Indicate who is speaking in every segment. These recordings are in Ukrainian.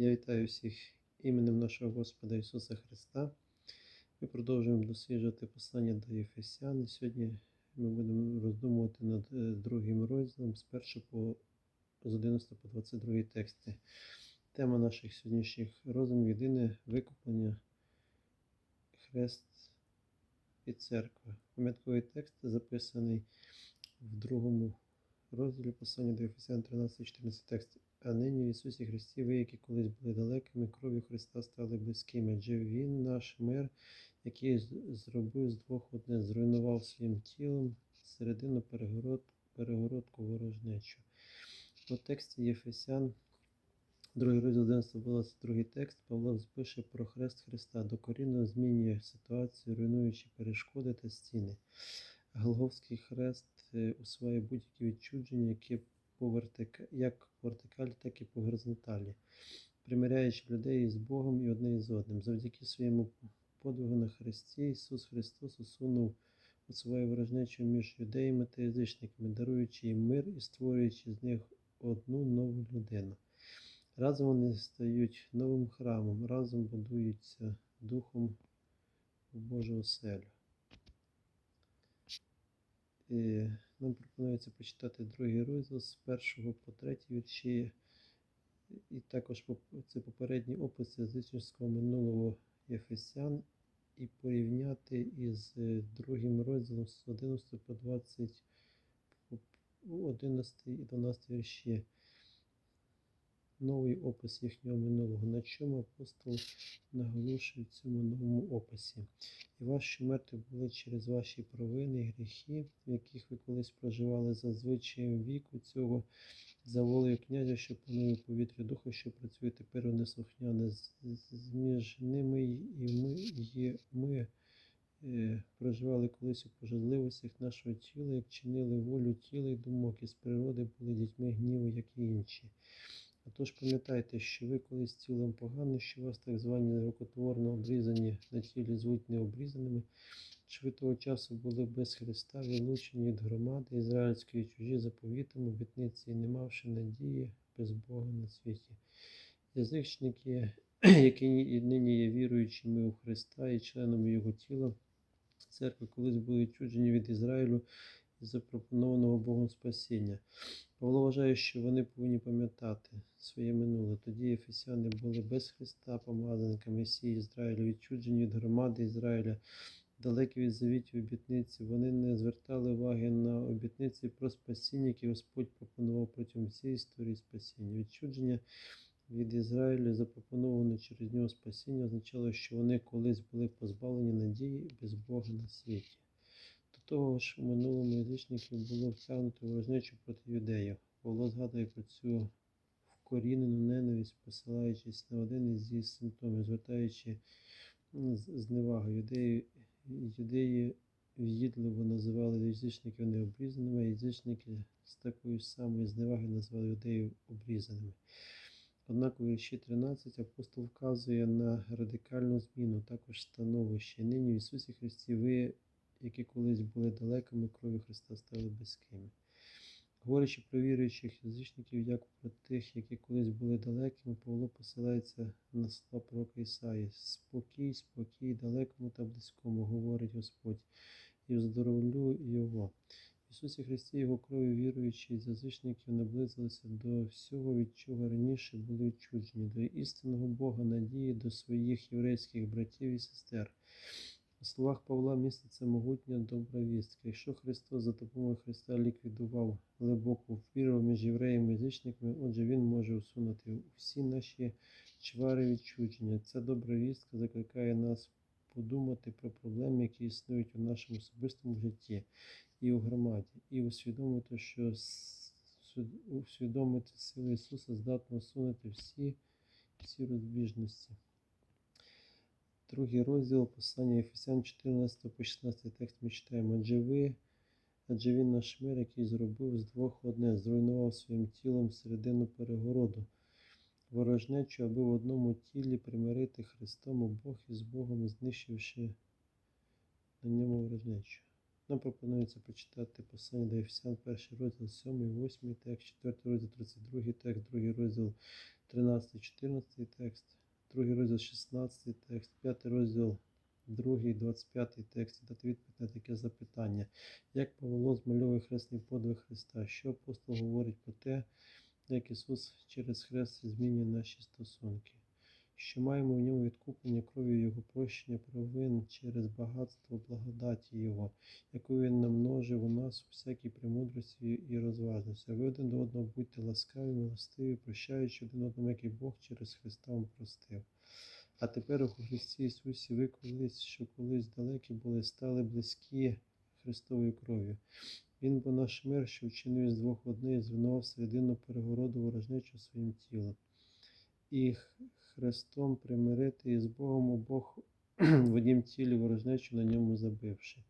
Speaker 1: Я вітаю всіх іменем нашого Господа Ісуса Христа. Ми продовжуємо досліджувати послання до Єфесян. Сьогодні ми будемо роздумувати над е, другим розділом з 1 по з 11 по 22 тексти. Тема наших сьогоднішніх роздумів єдине викуплення Хрест і церква. Пам'ятковий текст записаний в другому розділі послання до Ефесян 13-14 текст. А нині в Ісусі Христі, ви, які колись були далекими, кров'ю Христа стали близькими. Адже Він наш мир, який зробив з двох одне, зруйнував своїм тілом середину перегород, перегородку ворожнечу. У тексті Єфесян, другий розділ 11 було другий текст, Павло запише про хрест Христа, докорінно змінює ситуацію, руйнуючи перешкоди та стіни. Голговський хрест е, усуває будь-які відчудження, які по вертика... як по вертикалі, так і по горизонталі, примиряючи людей із Богом і одне із одним. Завдяки своєму подвигу на Христі Ісус Христос усунув усуває ворожнечу між юдеями та язичниками, даруючи їм мир і створюючи з них одну нову людину. Разом вони стають новим храмом, разом будуються духом в Божу оселю. І нам пропонується почитати другий розділ з першого по третій вірші. І також це попередній описи язичницького минулого Єфесян і порівняти із е, другим розділом з 11 по 20, 11 і 12 вірші. Новий опис їхнього минулого, на чому апостол наголошує в цьому новому описі. І що мертві були через ваші провини і гріхи, в яких ви колись проживали за звичаєм віку цього, за волею князя, що панує в повітрі духа, що працює тепер у неслухняне між ними і ми, і ми е, проживали колись у пожадливостях нашого тіла, як чинили волю тіла і думок, і з природи були дітьми гніву, як і інші. Отож пам'ятайте, що ви колись тілом погано, що вас так звані рукотворно обрізані на тілі звуть необрізаними, що ви того часу були без Христа, відлучені від громади ізраїльської чужі заповітом, обітниці, і не мавши надії без Бога на світі. Язичники, які і нині є віруючими у Христа і членами Його тіла, церкви колись були чуджені від Ізраїлю запропонованого Богом спасіння. Павло вважає, що вони повинні пам'ятати своє минуле. Тоді ефесяни були без Христа, помазаника Месії Ізраїлю, відчуджені від громади Ізраїля, далекі від завітів обітниці. Вони не звертали уваги на обітниці про спасіння, які Господь пропонував протягом всієї історії спасіння. Відчудження від Ізраїлю, запропоноване через нього спасіння, означало, що вони колись були позбавлені надії без Бога на світі. Того ж, у минулому язичників було втягнуто ворожнечу проти юдеїв. Павло згадує про цю вкорінену ненависть, посилаючись на один із її симптомів, звертаючи зневагу. Юдеї, юдеї в'їдливо називали язичників необрізаними, а язичники з такою ж самою зневаги називали юдеїв обрізаними. Однак у вірші 13 апостол вказує на радикальну зміну, також становище. Нині в Ісусі Христі ви, які колись були далекими, крові Христа стали близькими. Говорячи про віруючих язичників, як про тих, які колись були далекими, Павло посилається на слова пророка Ісаї. Спокій, спокій, далекому та близькому, говорить Господь, і вздоровлю його. В Ісусі Христі Його кров'ю віруючі з язичників наблизилися до всього, від чого раніше були відчуджені, до істинного Бога надії, до своїх єврейських братів і сестер. У словах Павла міститься могутня добра вістка. Якщо Христос за допомогою Христа ліквідував глибоку віру між євреями і язичниками, отже Він може усунути всі наші чвари відчудження. Ця добра вістка закликає нас подумати про проблеми, які існують у нашому особистому житті і у громаді, і усвідомити, що усвідомити силу Ісуса здатна усунути всі, всі розбіжності. Другий розділ послання Ефесян 14 по 16 текст ми читаємо. Адже ви, адже він наш мир, який зробив з двох одне, зруйнував своїм тілом середину перегороду, ворожнечу, аби в одному тілі примирити Христом обох із Богом, знищивши на ньому ворожнечу. Нам пропонується почитати послання до Ефесян, перший розділ 7, 8 текст, 4 розділ 32 текст, другий розділ 13-14 текст, другий розділ 16 текст, п'ятий розділ 2, 25 текст, дати відповідь на таке запитання. Як Павло змальовує хресний подвиг Христа? Що апостол говорить про те, як Ісус через хрест змінює наші стосунки? Що маємо в ньому відкуплення кров'ю Його прощення провин через багатство благодаті Його, яку Він намножив у нас у всякій премудрості і розважності. Ви один до одного будьте ласкаві, милостиві, прощаючи один одному, як і Бог через Христа вам простив. А тепер у Христі Ісусі ви колись, що колись далекі були, стали близькі Христовою кров'ю. Він бо наш мир, що вчинив з двох одне, зруйнував середину перегороду ворожнечу своїм тілом. І Христом примирити із Богом обох в однім тілі ворожнечу на ньому забивши.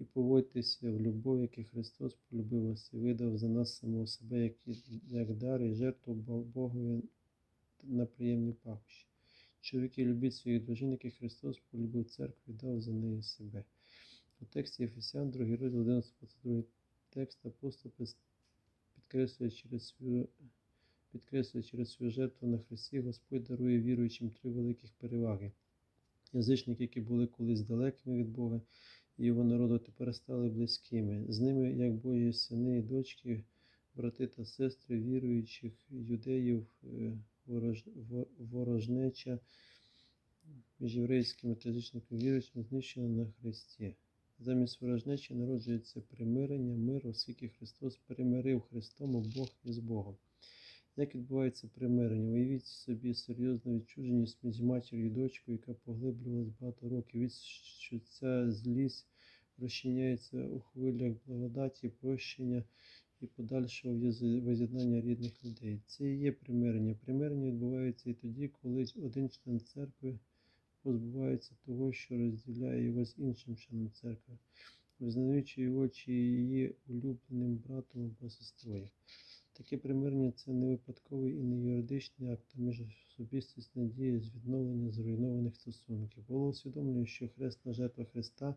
Speaker 1: І поводьтеся в любов, як і Христос полюбив вас і видав за нас самого себе, як, як дар і жертву Богові на приємні пахощі. Чоловіки, любіть своїх дружин, як і Христос полюбив церкву і дав за неї себе. У тексті Ефесян, 2 розділ 11, 22 текст апостол підкреслює через свою підкреслює через свою жертву на Христі, Господь дарує віруючим три великих переваги. Язичники, які були колись далекими від Бога, і його народу тепер стали близькими. З ними, як Божі сини і дочки, брати та сестри віруючих юдеїв, е, ворож, ворожнеча між єврейськими та язичниками віруючими знищена на Христі. Замість ворожнечі народжується примирення, мир, оскільки Христос примирив Христом обох із Богом. Як відбувається примирення? Уявіть собі серйозну відчуженість між матір'ю і дочкою, яка поглиблювалась багато років. Від що ця злість розчиняється у хвилях благодаті, прощення і подальшого воз'єднання рідних людей. Це і є примирення. Примирення відбувається і тоді, коли один член церкви позбувається того, що розділяє його з іншим членом церкви, визнаючи його чи її улюбленим братом або сестрою. Таке примирення це не випадковий і не юридичний акт, а міжособистісна дія з відновлення зруйнованих стосунків. Павло усвідомлює, що хресна жертва Христа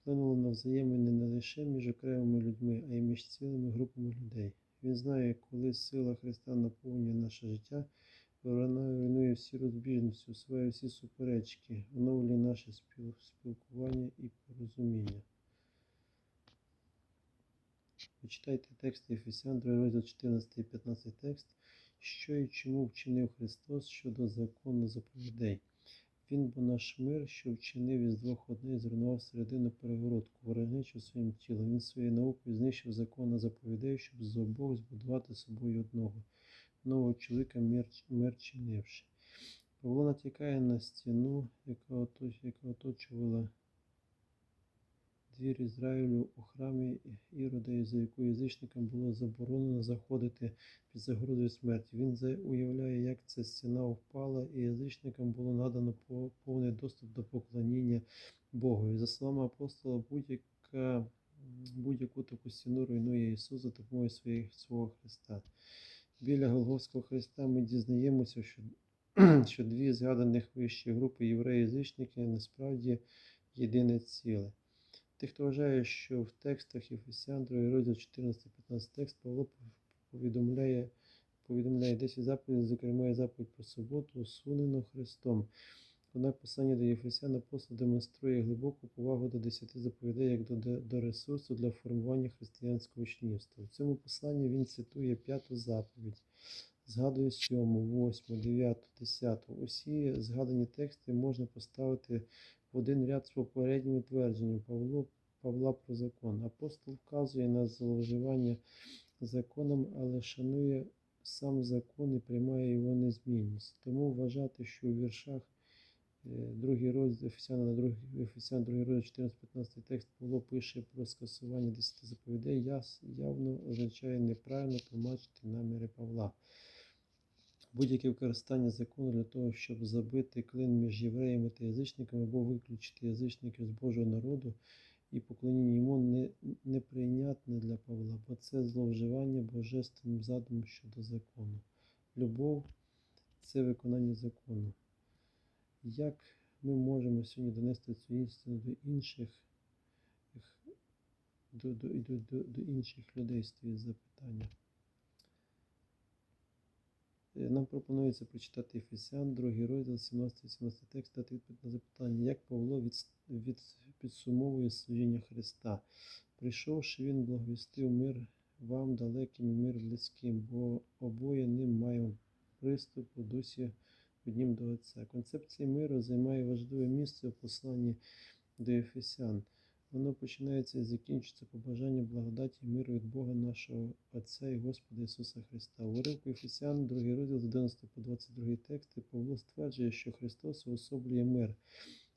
Speaker 1: вплинула на взаємини не лише між окремими людьми, а й між цілими групами людей. Він знає, коли сила Христа наповнює наше життя, вона руйнує всі розбіжності, усуває всі суперечки, оновлює наше спілкування і порозуміння. Почитайте текст Ефесян, 2 розділ 14 і 15 текст, що і чому вчинив Христос щодо закону заповідей. Він бо наш мир, що вчинив із двох одне, і зруйнував середину перегородку, ворожнечу своїм тілом. Він своєю наукою знищив закон заповідей, щоб з обох збудувати собою одного, нового чоловіка мир, мир чинивши. Павло натякає на стіну, яка оточувала двір Ізраїлю у храмі Ірода, за якою язичникам було заборонено заходити під загрозою смерті. Він уявляє, як ця стіна впала, і язичникам було надано повний доступ до поклоніння Богу. І за словами апостола, будь-яка будь-яку таку стіну руйнує Ісус за допомогою своїх, свого Христа. Біля Голгофського Христа ми дізнаємося, що, що дві згаданих вищі групи євреї-язичники насправді єдине ціле. Тих, хто вважає, що в текстах Єфесян, 2 розділ 14-15 текст Павло повідомляє, повідомляє 10 заповідей, зокрема і заповідь про суботу, усунено Христом. Однак послання до Єфесян апостол демонструє глибоку повагу до 10 заповідей як до, до, ресурсу для формування християнського учнівства. В цьому посланні він цитує п'яту заповідь, згадує сьому, восьму, дев'яту, десяту. Усі згадані тексти можна поставити в один ряд з попереднім твердженням Павло, Павла про закон. Апостол вказує на зловживання законом, але шанує сам закон і приймає його незмінність. Тому вважати, що у віршах е, другий розділ Ефесяна на другий Ефесян, другий розділ 14-15 текст Павло пише про скасування 10 заповідей, явно означає неправильно тлумачити наміри Павла. Будь-яке використання закону для того, щоб забити клин між євреями та язичниками або виключити язичників з Божого народу і поклоніння йому не, неприйнятне для Павла, бо це зловживання божественним задумом щодо закону. Любов це виконання закону. Як ми можемо сьогодні донести цю істину до інших, до, до, до, до, інших людей стоїть запитання? Е, Нам пропонується прочитати Ефесян, другий розділ, 17-18 текст, дати відповідь на запитання, як Павло від, від, підсумовує служіння Христа. Прийшовши, він благовістив мир вам далеким і мир близьким, бо обоє ним маємо приступ у дусі однім до Отця. Концепція миру займає важливе місце у посланні до Ефесян. Воно починається і закінчується побажанням благодаті і миру від Бога нашого Отця і Господа Ісуса Христа. У уривку Ефесян, 2 розділ з 11 по 22 тексти, Павло стверджує, що Христос уособлює мир,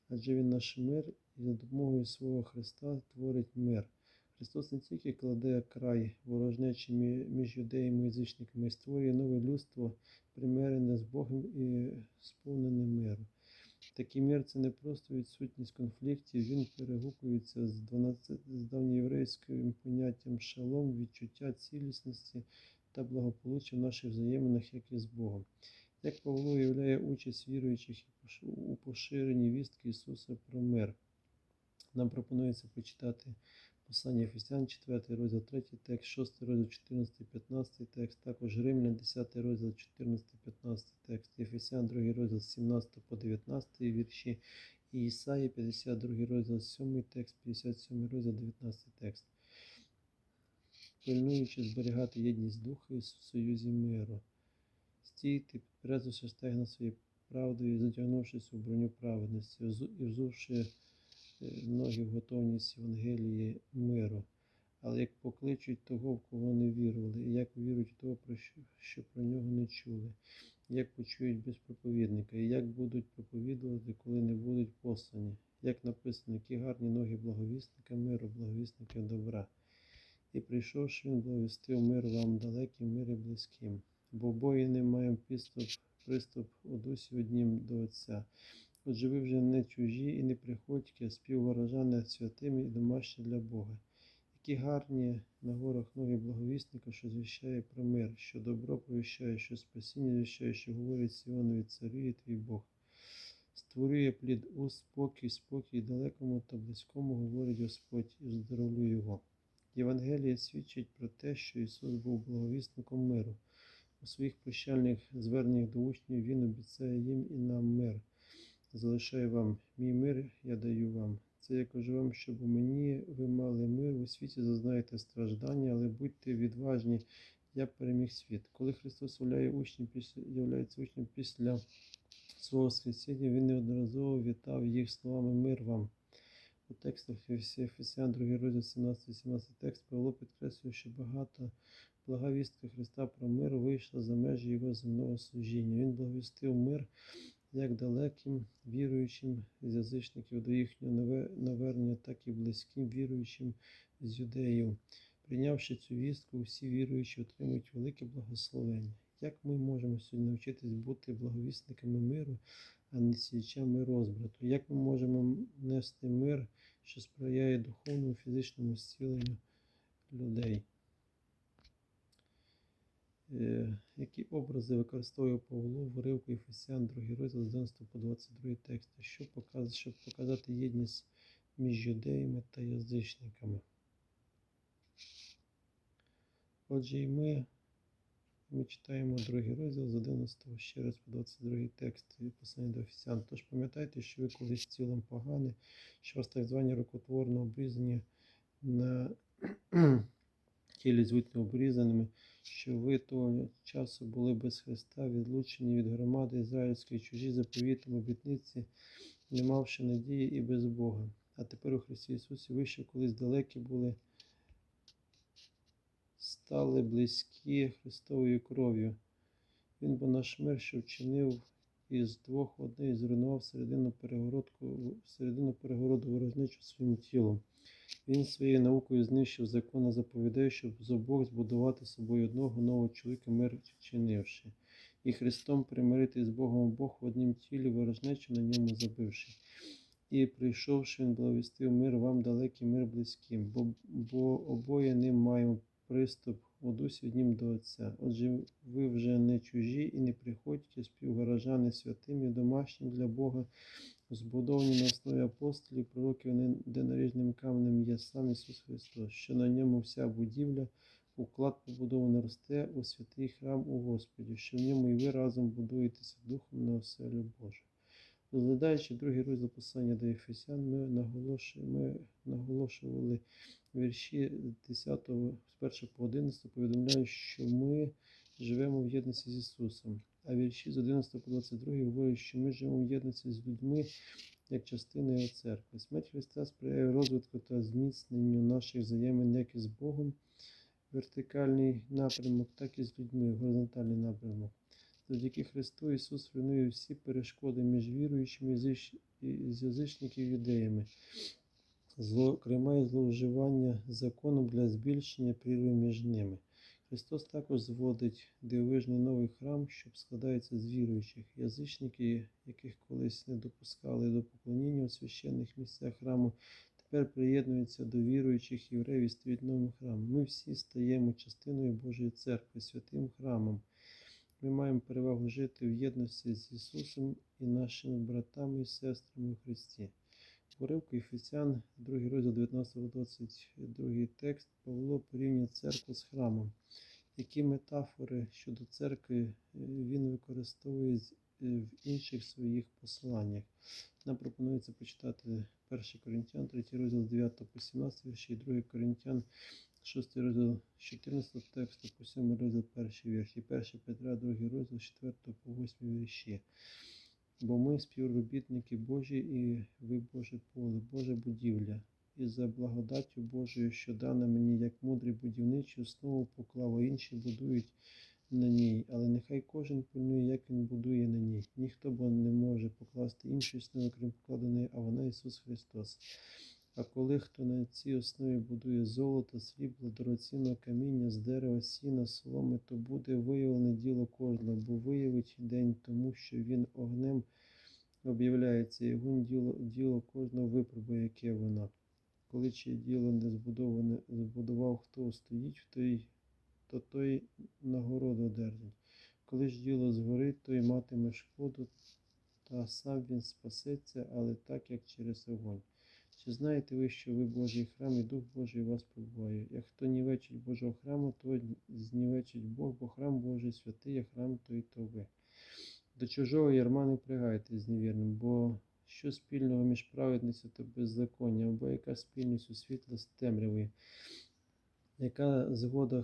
Speaker 1: адже Він наш мир і за допомогою свого Христа творить мир. Христос не тільки кладе край ворожнечі між юдеями і язичниками, створює нове людство, примирене з Богом і сповнене миру. Такий мір це не просто відсутність конфліктів, він перегукується з 12 з давньоєврейським поняттям шалом, відчуття цілісності та благополуччя в наших взаєминах, як і з Богом. Як Павло уявляє участь віруючих у поширенні вістки Ісуса про мир. Нам пропонується почитати послання Ефесян, 4 розділ, 3 текст, 6 розділ, 14, 15 текст, також Римлян, 10 розділ, 14, 15 текст, Ефесян, 2 розділ, 17 по 19 вірші, і Ісаї, 52 розділ, 7 текст, 57 розділ, 19 текст. Пильнуючи зберігати єдність духа і союзі миру. Стійте, підперезавши стегна своєю правдою, затягнувшись у броню праведності, і взувши ноги в готовність Євангелії миру. Але як покличуть того, в кого не вірували, і як вірують в того, що, про нього не чули, як почують без проповідника, і як будуть проповідувати, коли не будуть послані, як написано, які гарні ноги благовісника миру, благовісника добра. І прийшовши, він благовістив мир вам далеким, мир і близьким. Бо обоє не маємо приступ, приступ у дусі однім до Отця. Отже, ви вже не чужі і не приходьки, а співворожани святими і домашні для Бога. Які гарні на горах ноги благовісника, що звіщає про мир, що добро повіщає, що спасіння звіщає, що говорить Сіонові царює твій Бог. Створює плід уст, спокій, спокій далекому та близькому, говорить Господь, і здоровлю його. Євангеліє свідчить про те, що Ісус був благовісником миру. У своїх прощальних зверненнях до учнів Він обіцяє їм і нам мир. Залишаю вам мій мир, я даю вам. Це я кажу вам, щоб у мені ви мали мир, у світі зазнаєте страждання, але будьте відважні, я переміг світ. Коли Христос являє учнів після, являється учнем після свого Воскресіння, Він неодноразово вітав їх словами мир вам. У текстах Ефесян, 2 розділ 17-18 текст Павло підкреслює, що багато благовістка Христа про мир вийшла за межі його земного служіння. Він благовістив мир як далеким віруючим з язичників до їхнього навернення, так і близьким віруючим з юдеїв. Прийнявши цю вістку, всі віруючі отримують велике благословення. Як ми можемо сьогодні навчитись бути благовісниками миру, а не сіячами розбрату? Як ми можемо нести мир, що сприяє духовному фізичному зціленню людей? Е, Які образи використовує Павло в уривку Ефесян, 2 розділ з 11 по 22 тексти, що показ, щоб показати єдність між юдеями та язичниками? Отже, і ми, ми читаємо другий розділ з 11 ще раз по 22 текст і послання до Ефесян. Тож пам'ятайте, що ви колись цілим погані, що вас так звані рукотворно обрізані на тілі звуть необрізаними, що ви того часу були без Христа, відлучені від громади ізраїльської, чужі заповітом обітниці, не мавши надії і без Бога. А тепер у Христі Ісусі ви ще колись далекі були, стали близькі Христовою кров'ю. Він бо наш мир, що вчинив із двох одне зруйнував середину перегородку, середину перегороду ворожничу своїм тілом. Він своєю наукою знищив закон, заповідає, щоб з обох збудувати собою одного нового чоловіка, мир вчинивши, і Христом примирити з Богом обох в однім тілі, ворожнечу на ньому забивши. І прийшовши, він благовістив мир вам далекий, мир близьким, бо, бо обоє ним маємо приступ у дусі однім до Отця. Отже, ви вже не чужі і не приходьте співгорожани святим і домашні для Бога, збудовані на основі апостолів, пророків, не- де наріжним каменем є сам Ісус Христос, що на ньому вся будівля уклад побудований росте у святий храм у Господі, що в ньому і ви разом будуєтеся духом на оселю Божу. Розглядаючи другий розділ послання до Ефесян, ми наголошували вірші 10 з 1 по 11, повідомляють, що ми живемо в єдності з Ісусом. А вірші з 11 по 22 говорять, що ми живемо в єдності з людьми як частина Його церкви. Смерть Христа сприяє розвитку та зміцненню наших взаємин як із Богом, вертикальний напрямок, так і з людьми, горизонтальний напрямок. Завдяки Христу Ісус руйнує всі перешкоди між віруючими і з язичників і юдеями, зокрема і зловживання законом для збільшення прірви між ними. Христос також зводить дивовижний новий храм, що складається з віруючих. Язичники, яких колись не допускали до поклоніння у священних місцях храму, тепер приєднуються до віруючих євреїв і стають новим храмом. Ми всі стаємо частиною Божої церкви, святим храмом. Ми маємо перевагу жити в єдності з Ісусом і нашими братами і сестрами у Христі. Уривку Ефесян, 2 розділ 19-22 текст, Павло порівнює церкву з храмом. Які метафори щодо церкви е, він використовує е, в інших своїх посланнях. Нам пропонується почитати 1 Коринтян, 3 розділ з 9 по 17 вірші, 2 Коринтян, 6 розділ з 14 тексту по 7 розділ 1 вірш, і 1 Петра, 2 розділ 4 по 8 вірші. Бо ми співробітники Божі і ви Боже поле, Божа будівля. І за благодаттю Божою, що дана мені як мудрий будівничий, основу поклав, а інші будують на ній. Але нехай кожен пильнує, як він будує на ній. Ніхто бо не може покласти іншу основу, крім покладеної, а вона Ісус Христос. А коли хто на цій основі будує золото, срібло, дорогоцінного каміння з дерева, сіна, соломи, то буде виявлене діло кожного, бо виявить день тому, що він огнем об'являється, і вогонь діло, діло кожного випробує, яке вона. Коли чиє діло не збудоване, збудував, хто стоїть, в той, то той нагороду одержить. Коли ж діло згорить, той матиме шкоду, та сам він спасеться, але так, як через огонь. Чи знаєте ви, що ви Божий храм і Дух Божий вас побуває? Як хто нівечить Божого храму, то знівечить Бог, бо храм Божий святий, а храм той то ви. До чужого ярма не пригайте з невірним, бо що спільного між праведницею та беззаконням, або яка спільність у світла з темрявою, яка згода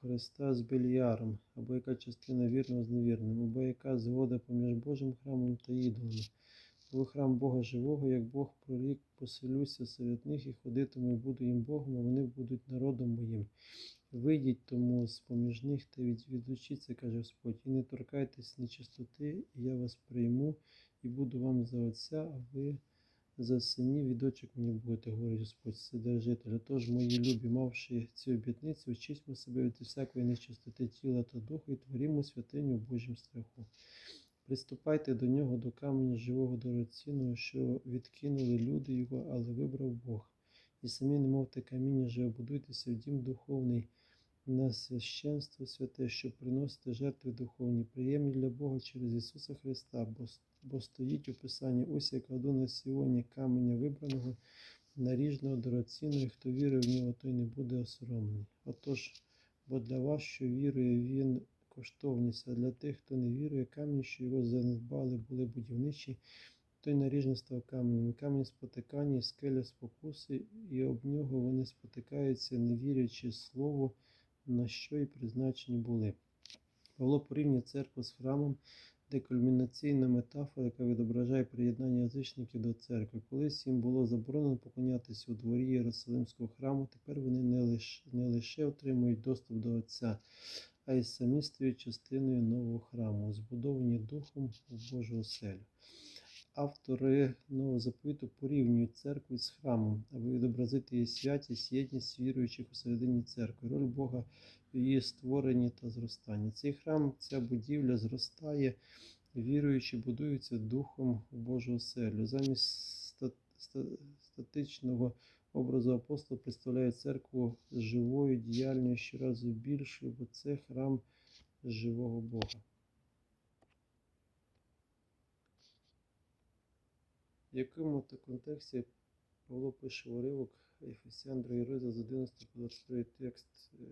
Speaker 1: Христа з Бельяром, або яка частина вірного з невірним, або яка згода поміж Божим храмом та ідолами. Ви храм Бога живого, як Бог прорік, поселюся серед них і ходитиму, і буду їм Богом, а вони будуть народом моїм. Вийдіть тому з поміж них та від, відлучіться, каже Господь, і не торкайтесь нечистоти, і я вас прийму, і буду вам за отця, а ви за синів і дочок мені будете, говорить Господь, Вседержитель. Тож, мої любі, мавши ці обітниці, очистьмо себе від всякої нечистоти тіла та духу і творімо святиню в Божім страху. Приступайте до нього, до каменя живого дорогоцінного, що відкинули люди його, але вибрав Бог. І самі, немовте каміння живе, будуйтеся в дім духовний на священство святе, щоб приносити жертви духовні, приємні для Бога через Ісуса Христа, бо, бо стоїть у Писанні, ось я кладу на Сіоні каменя вибраного, наріжного, дорогоцінного, і хто вірує в нього, той не буде осоромлений. Отож, бо для вас, що вірує, він коштовність, а для тих, хто не вірує, камінь, що його занедбали, були будівничі, той наріжний став каменем, камінь спотикання, і скеля спокуси, і об нього вони спотикаються, не вірячи слову, на що й призначені були. Павло порівнює церкву з храмом, де кульмінаційна метафора, яка відображає приєднання язичників до церкви. Колись їм було заборонено поклонятися у дворі Єрусалимського храму, тепер вони не лише, не лише отримують доступ до Отця, а й самі стають частиною нового храму, збудовані духом у Божу оселю. Автори нового заповіту порівнюють церкву з храмом, аби відобразити її святість, єдність віруючих у середині церкви, роль Бога в її створенні та зростанні. Цей храм, ця будівля зростає, віруючі будуються духом у Божу оселю. Замість ста- ста- статичного образу апостол представляє церкву живою, діяльною щоразу більшою, бо це храм живого Бога. В якому то контексті Павло пише уривок Ефесян 2 розділ з 11 по 23 текст е,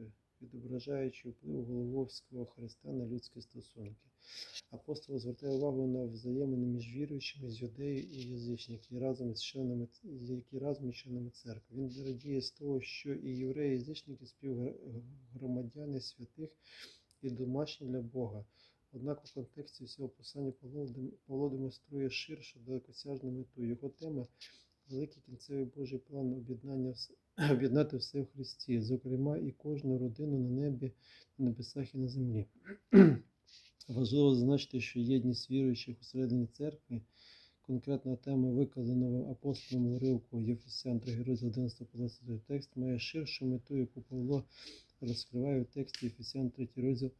Speaker 1: відображаючи вплив Голововського Христа на людські стосунки. Апостол звертає увагу на взаємини між віруючими з юдею і язичниками, які разом з членами, які разом із членами церкви. Він радіє з того, що і євреї, і язичники співгромадяни святих і домашні для Бога. Однак у контексті всього послання Павло демонструє ширшу далекосяжну мету. Його тема великий кінцевий Божий план об'єднання об'єднати все в Христі, зокрема і кожну родину на небі, на небесах і на землі. Важливо зазначити, що єдність віруючих усередині церкви, конкретна тема викладеного апостолом уривку Єфесян 3 розділ 11 по 23 текст, має ширшу мету, яку Павло розкриває в тексті Єфесян 3 розділ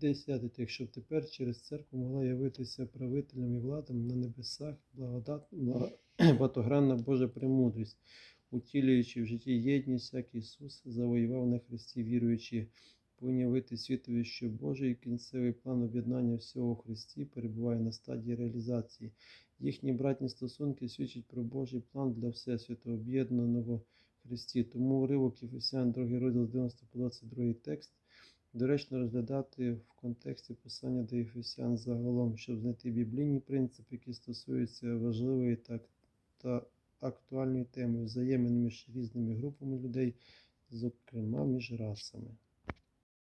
Speaker 1: 10 текст, щоб тепер через церкву могла явитися правителям і владам на небесах благодат, бла- багатогранна Божа премудрість, утілюючи в житті єдність, як Ісус завоював на Христі, віруючи, повинні світові, що Божий кінцевий план об'єднання всього Христі перебуває на стадії реалізації. Їхні братні стосунки свідчать про Божий план для Всесвіту, об'єднаного Христі. Тому уривок Єфесян 2 розділ 90 по 22 текст доречно розглядати в контексті послання до Єфесян загалом, щоб знайти біблійні принципи, які стосуються важливої та, та актуальної темою взаємин між різними групами людей, зокрема між расами.